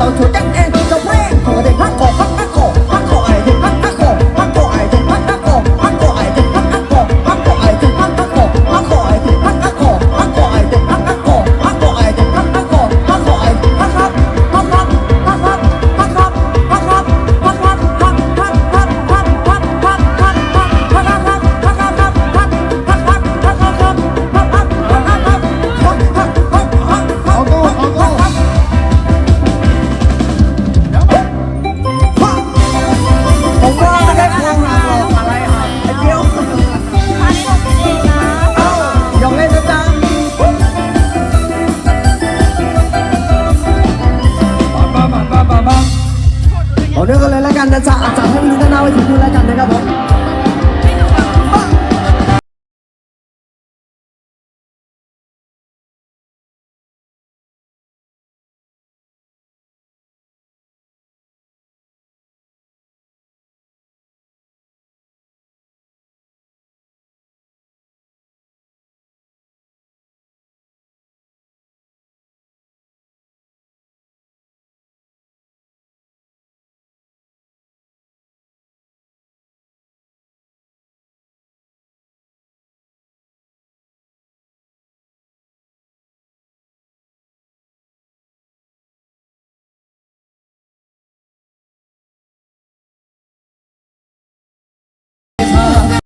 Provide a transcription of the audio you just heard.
到处等。 บ้าบ้าบ้าบ้าบ้าเอาเรื่องกันเลยแล้วกันนะจ๊ะอาจารย์ให้ดูด้านหน้าไว้ถึงดูแล้วกันนะครับผม